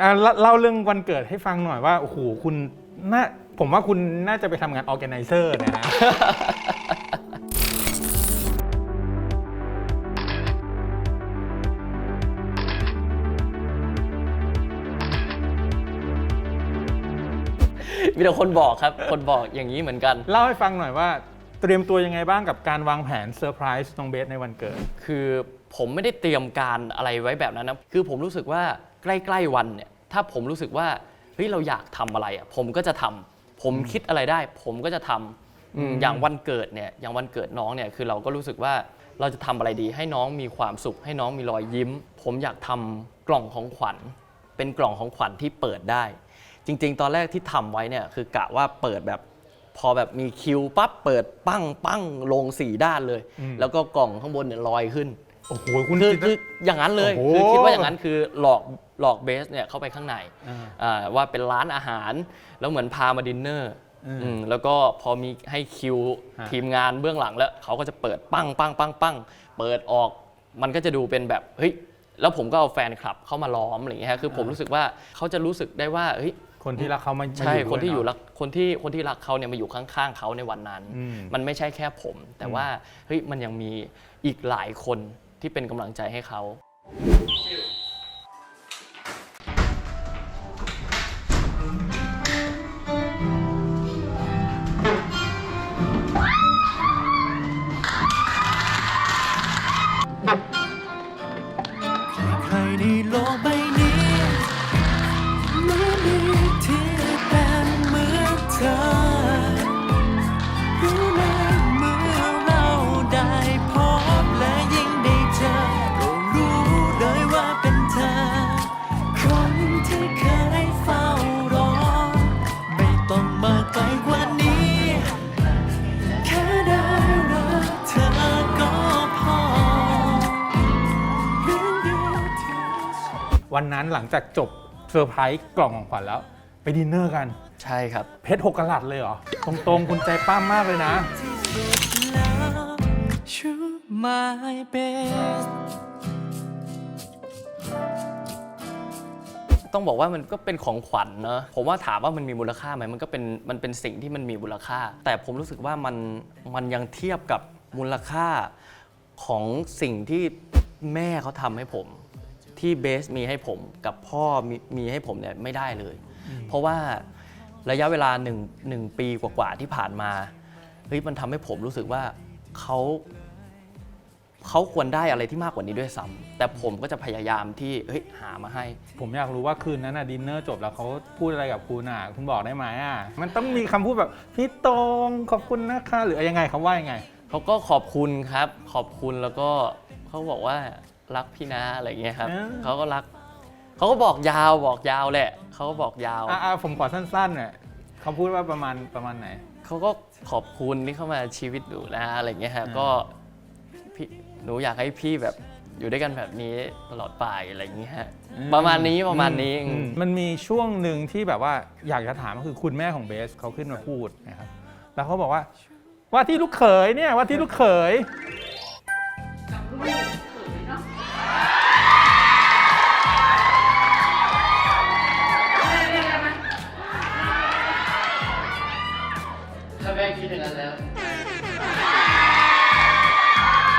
อะเล่าเล่าเรื่องวันเกิดให้ฟังหน่อยว่าโอ้โหคุณน่าผมว่าคุณน่าจะไปทำงานออแกไนเซอร์นะฮะ มีแต่คนบอกครับ คนบอกอย่างนี้เหมือนกัน เล่าให้ฟังหน่อยว่า เตรียมตัวยังไงบ้างกับการวางแผนเซอร์ไพรส์น้องเบสในวันเกิด คือผมไม่ได้เตรียมการอะไรไว้แบบนั้นนะ คือผมรู้สึกว่า ใกล้ๆวันเนี่ยถ้าผมรู้สึกว่าเฮ้ยเราอยากทำอะไรอะผมก็จะทำผมคิดอะไรได้ ผมก็จะทำอืมอย่างวันเกิดเนี่ยอย่างวันเกิดน้องเนี่ยคือเราก็รู้สึกว่าเราจะทำอะไรดี ให้น้องมีความสุข ให้น้องมีรอยยิ้ม ผมอยากทำกล่องของขวัญ เป็นกล่องของขวัญที่เปิดได้ จริง ๆ ตอนแรกที่ทำไว้เนี่ยคือกะว่าเปิดแบบพอแบบมีคิวปั๊บเปิดปั้งปั้งลงสี่ด้านเลย อืม แล้วก็กล่องข้างบนเนี่ยลอยขึ้น โอ้โหคุณคือจิตคืออย่างนั้นเลยโอ้โห คือคิดว่าอย่างนั้นคือหลอก หลอกเบสเนี่ยเข้าไปข้างในอ่าอ่าว่าเป็นร้านอาหาร แล้วเหมือนพามาดินเนอร์อืมอืมแล้วก็พอมีให้คิวฮะทีมงานเบื้องหลังแล้วเขาก็จะเปิดปั้งปั้งปั้งปั้งเปิดออกมันก็จะดูเป็นแบบเฮ้ยแล้วผมก็เอาแฟนคลับเข้ามาล้อมอะไรอย่างเงี้ยฮะคือผมรู้สึกว่าเขาจะรู้สึกได้ว่าเฮ้ยคนที่รักเขามาใช่มาคนที่อยู่ด้วรักคนที่คนที่รักเขาเนี่ยมาอยู่ข้างๆเขาในวันนั้นอืมมันไม่ใช่แค่ผม แต่ว่าเฮ้ยมันยังมีอีกหลายคนที่เป็นกำลังใจให้เขา ใครในโลกใบนี้ วันนั้นหลังจากจบเซอร์ไพรส์กล่องของขวัญแล้ว ไปดินเนอร์กัน ใช่ครับ เพชรหกกะลัดเลยเหรอ ตรงๆ คุณใจป้ามมากเลยนะที่สุดแล้ว Shoot my best ต้องบอกว่ามันก็เป็นของขวัญเนอะผมว่าถามว่ามันมีมูลค่าไหมมันก็เป็นมันเป็นสิ่งที่มันมีมูลค่า แต่ผมรู้สึกว่ามันมันยังเทียบกับมูลค่าของสิ่งที่แม่เขาทำให้ผม ที่เบสมีให้ผมกับพ่อมีมีให้ผมเนี่ยไม่ได้เลย เพราะว่าระยะเวลาหนึ่งหนึ่งปีกว่าๆที่ผ่านมาเฮ้ยมันทำให้ผมรู้สึกว่าเขาเขาควรได้อะไรที่มากกว่านี้ด้วยซ้ำแต่ผมก็จะพยายามที่เฮ้ยหามาให้ ผมอยากรู้ว่าคืนนั้นน่ะดินเนอร์จบแล้วเขาพูดอะไรกับคุณอะคุณบอกได้ไหมอะมันต้องมีคำพูดแบบพี่ตรงขอบคุณนะคะหรือยังไงเขาว่ายังไง เขาก็ขอบคุณครับ ขอบคุณแล้วก็เขาบอกว่า รักพี่นะอะไรอย่างเงี้ยครับอ่า เขาก็รักเขาก็บอกยาวบอกยาวแหละเขาก็บอกยาวอะอะผมขอสั้นๆเนี่ยเขาพูดว่าประมาณประมาณไหน เขาก็ขอบคุณที่เข้ามาชีวิตหนูนะอะไรอย่างเงี้ยฮะอ่า ก็พี่หนูอยากให้พี่แบบอยู่ด้วยกันแบบนี้ตลอดไปอะไรอย่างเงี้ยฮะประมาณนี้ประมาณนี้อืมมันมีช่วงหนึ่งที่แบบว่าอยากจะถามก็คือคุณแม่ของเบสเขาขึ้นมาพูดนะครับ แล้วเขาบอกว่า ว่าที่ลูกเขยเนี่ยว่าที่ลูกเขย Yeah.